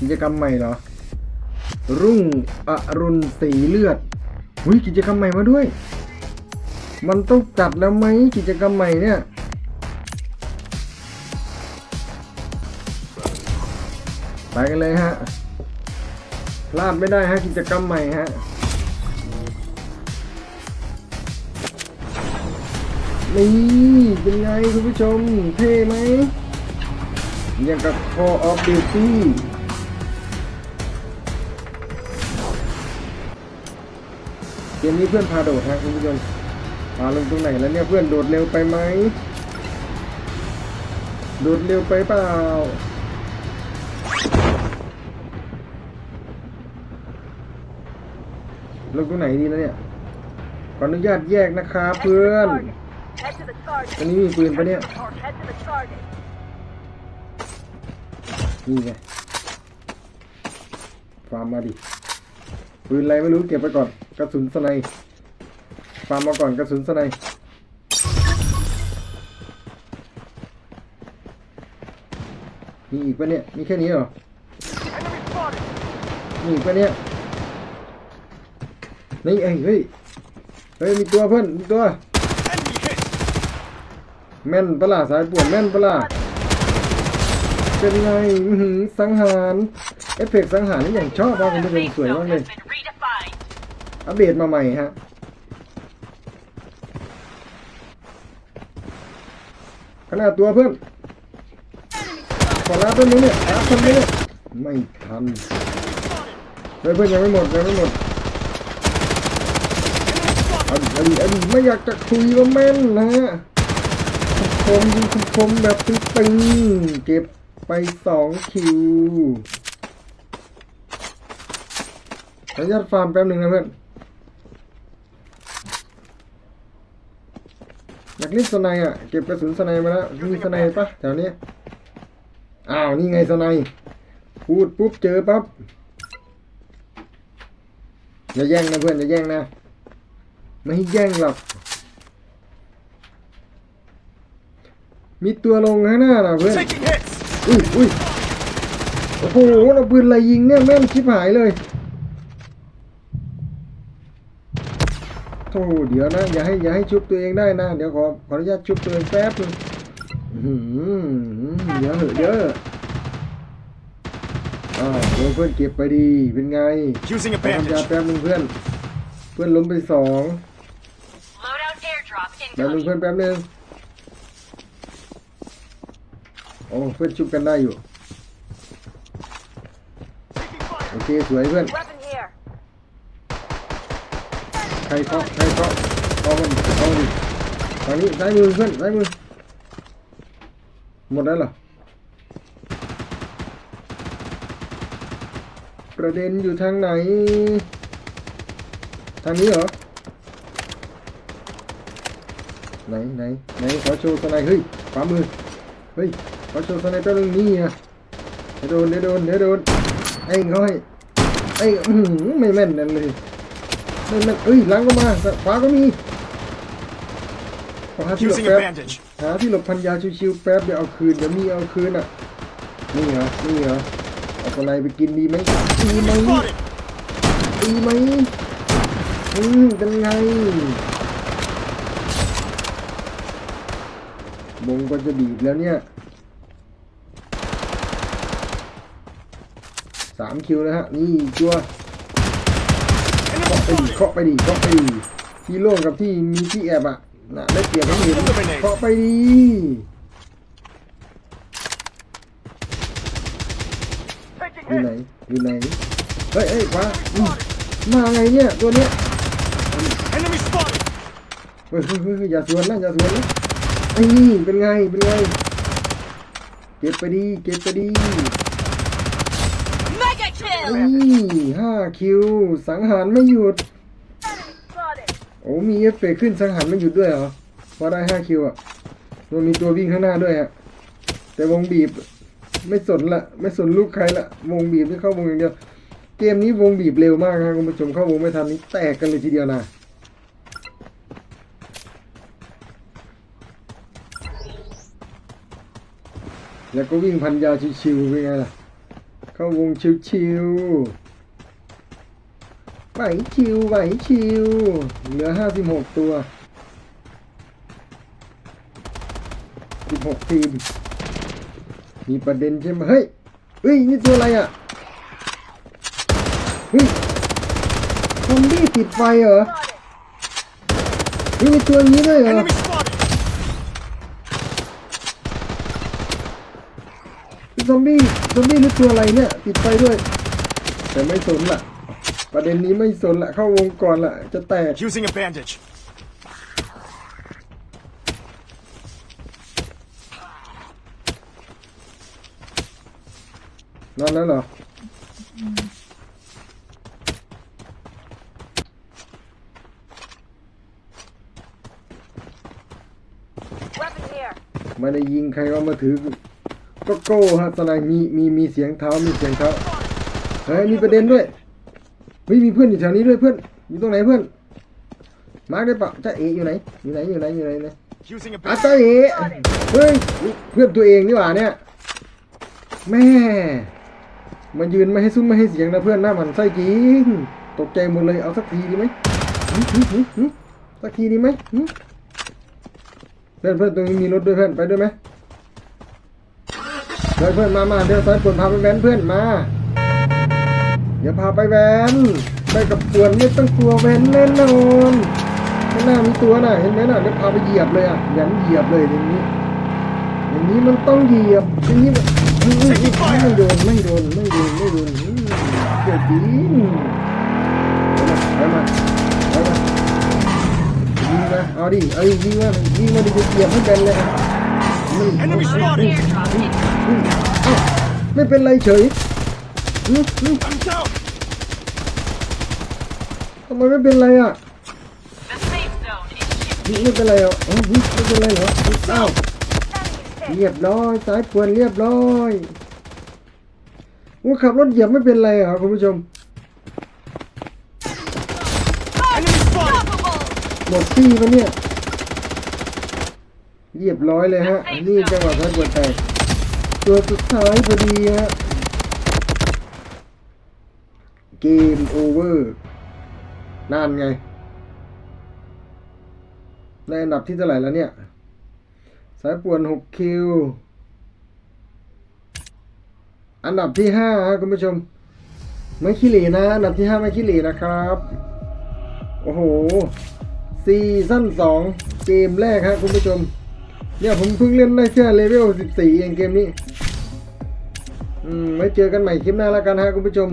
กิจกรรมใหม่เหรอ รุ่งอรุณสีเลือดอุ้ยกิจกรรมใหม่มาด้วย มันต้องจัดแล้วไหมกิจกรรมใหม่เนี่ย ไปกันเลยฮะ พลาดไม่ได้ฮะกิจกรรมใหม่ฮะ นี่เป็นไงคุณผู้ชม เท่ไหมอย่างกับ Call of Duty เกมนี้เพื่อนพาโดดฮะคุณผู้ชมพาลงตรงไหนแล้วเนี่ยเพื่อนโดดเร็วไปไหมโดดเร็วไปเปล่าลงตรงไหนดีแล้วเนี่ยขออนุญาตแยกนะครับเพื่อนอันนี้มีปืนปะเนี่ยนี่ไงฟาร์มมาดิปืนอะไรไม่รู้เก็บไปก่อน กระสุนสไนป์ฟาร์มมาก่อนกระสุนสไนป์มีอีกปะเนี่ย มีแค่นี้เหรอ มีอีกปะเนี่ย นี่เอ้ยเฮ้ย เฮ้ย มีตัวเพื่อน มีตัว แม่นปะล่ะสายปวนแม่นปะล่ะเป็นไงสังหาร เอฟเฟกต์สังหารนี่อย่างชอบมากคุณผู้ชมสวยมากเลย อัปเดตมาใหม่ฮะขนาดตัวเพื่อนขอรับต้นนี้เนี่ยรับต้นนี้เนี่ยไม่ทันเฮ้ยเพื่อนยังไม่หมดยังไม่หมดอันอันอันไม่อยากจะคุยว่าแม่นนะฮะคมยิงคมแบบตึงเก็บไปสองคิวขออนุญาตฟาร์มแป๊บหนึ่งนะเพื่อน อยากเล่นสไนด์อะเก็บกระสุนสไนด์มาแล้วมีสไนด์ปะแถวเนี้ยอ้าวนี่ไงสไนด์พูดปุ๊บเจอปั๊บอย่าแย่งนะเพื่อนอย่าแย่งนะ ไม่ให้แย่งหรอกมีตัวลงข้างหน้าน่ะเพื่อน Taking hits! อุ้ยอุ้ยโอ้โหเราปืนอะไรยิงเนี่ยแม่นชิบหายเลย โธ่เดี๋ยวนะ อย่าให้อย่าให้ชุบตัวเองได้นะ เดี๋ยวขอขออนุญาตชุบตัวเองแป๊บนึงอื้อหือเดี๋ยวเหอะเดี๋ยวอ่าวโดนเพื่อนเก็บไปดี เป็นไง Using a ไปทำยา bandage. แป๊บนึงเพื่อน เพื่อนล้มไปสอง Loadout airdrop แป๊บนึง incoming. เพื่อนแป๊บนึงโอ้เพื่อนชุบกันได้อยู่ โอเค สวยเพื่อน Weapon here. ใครเคาะใครเคาะเอามันเอาดิฝั่งนี้ซ้ายมือเพื่อนซ้ายมือหมดแล้วเหรอประเด็นอยู่ทางไหน ทางนี้เหรอ ไหนไหนไหนขอโชว์สไนด์เฮ้ยขวามือ เฮ้ยขอโชว์สไนด์แป๊บนึงนี่อะเดี๋ยวโดนเดี๋ยวโดนเดี๋ยวโดนไอ้เขาให้ไอ้ไม่แม่นนั่นเลย นั่นนั่นเอ้ยหล้างก็มาขวาก็มีขอหาที่หลบ Using แป๊ a บ bandage. หาที่หลบพันยาชิวๆแป๊บเดี๋ยวเอาคืนเดี๋ยวมีเอาคืนอะนี่เหรอนี่เหรอเอาอะไรไปกินดีไหมดีไหม Spotted! ดีไหมอืมเป็นไงบงก็จะบีบแล้วเนี่ยสามคิวแล้วฮะนี่จัว Enemy เคาะไปดิ spotted! เคาะไปดิเคาะไปดิที่โล่งกับที่มีที่แอบอะน่ะได้เปรียบทั้งเห็นเคาะไปดิอยู่ไหนอยู่ไหนเฮ้ยเฮ้ยขวาอืมมาไงเนี่ยตัวเนี้ย Enemy spotted! เฮ้ยเฮ้ยเฮ้ยเฮ้ยอย่าสวนนะอย่าสวนนะไอ้นี่เป็นไงเป็นไงเก็บไปดีเก็บไปดี Mega kill. นี่ห้าคิวสังหารไม่หยุด Spotted. โอ้มีเอฟเฟกต์ขึ้นสังหารไม่หยุดด้วยเหรอพอได้ห้าคิวอะมันมีตัววิ่งข้างหน้าด้วยฮะแต่วงบีบไม่สนละ ไม่สนลูกใครละ วงบีบที่เข้าวงอย่างเดียว เกมนี้วงบีบเร็วมากครับคุณผู้ชมเข้าวงไม่ทันนี้แตกกันเลยทีเดียวนะแล้วก็วิ่งพันยาชิวๆเป็นไงล่ะ เข้าวงชิวๆ ไหวชิวไหวชิวเหลือห้าสิบหกตัวสิบหกทีม มีประเด็นใช่ไหมเฮ้ยเฮ้ย นี่ตัวอะไรอะเฮ้ยซอมบี้ติดไฟเหรอเฮ้ยมีตัวนี้ด้วยเหรอ Enemy spotted! ซอมบี้ซอมบี้หรือตัวอะไรเนี่ย ติดไฟด้วย แต่ไม่สนละ ประเด็นนี้ไม่สนละเข้าวงก่อนละจะแตก Using a bandage. นอนแล้วเหรอ Weapon here. ไม่ได้ยิงใครก็มาถือก็โก้ฮะตอนไหนมีมีมีเสียงเท้ามีเสียงเท้าเฮ้ยมีประเด็นด้วย เฮ้ยมีเพื่อนอยู่แถวนี้ด้วยเพื่อนอยู่ตรงไหนเพื่อนมาร์คได้ปะจ้าเออยู่ไหนอยู่ไหนอยู่ไหนอยู่ไหนเนี่ย Using a อา bandage. จ้าเอเฮ้ยเพื่อนตัวเองนี่หว่าเนี่ยแม่มายืนไม่ให้ซุ้มไม่ให้เสียงนะเพื่อนหน้าหมันไส้จริงตกใจหมดเลยเอาสักทีดีไหมหึหึหึหึสักทีดีไหมหึเพื่อนเพื่อนตรงนี้มีรถด้วยเพื่อนไปด้วยไหมเพื่อนเพื่อนมามาเดี๋ยวสายปวนพาไปแว้นเพื่อนมา เดี๋ยวพาไปแวนไปกับปวนไม่ต้องกลัวแวนแน่นอนข้างหน้ามีตัวน่ะเห็นไหมน่ะเดี๋ยวพาไปเหยียบเลยอะยันเหยียบเลยอย่างนี้ อย่างนี้มันต้องเหยียบอย่างนี้มันอื้ออื้ออื้อไม่โดนไม่โดนไม่โดนไม่โดนอื้อเกิดจริงไปมาไปมายิงมาเอาดิเอาดิยิงมายิงมาดิจะเหยียบให้เป็นเลยอะไม่เป็นไรเฉย อื้ออื้อ I'm down! ทำไม่เป็นไรอะ The safe zone is shifting. ไม่เป็นไรอะอ๋อไม่เป็นไรเหรออ้าเรียบร้อยสายพวนเรียบร้อยว่าขับรถเหยียบไม่เป็นไรเหรอคุณผู้ชมหมดที่ปะเนี่ยเรียบร้อยเลยฮะ นี่จังหวะสายพวนแตกตัวสุดท้ายพอดีฮะ เกมโอเวอร์ นั่นไง ในอันดับที่เท่าไหร่แล้วเนี่ย สายป่วนหกคิว อันดับที่ห้าฮะคุณผู้ชม ไม่ขี้เหร่นะ อันดับที่ห้าไม่ขี้เหร่นะครับ โอ้โหซีซั่นสองเกมแรกฮะคุณผู้ชม เนี่ยผมเพิ่งเล่นได้แค่เลเวลสิบสี่เองเกมนี้ อืมไว้เจอกันใหม่คลิปหน้าแล้วกันฮะคุณผู้ชม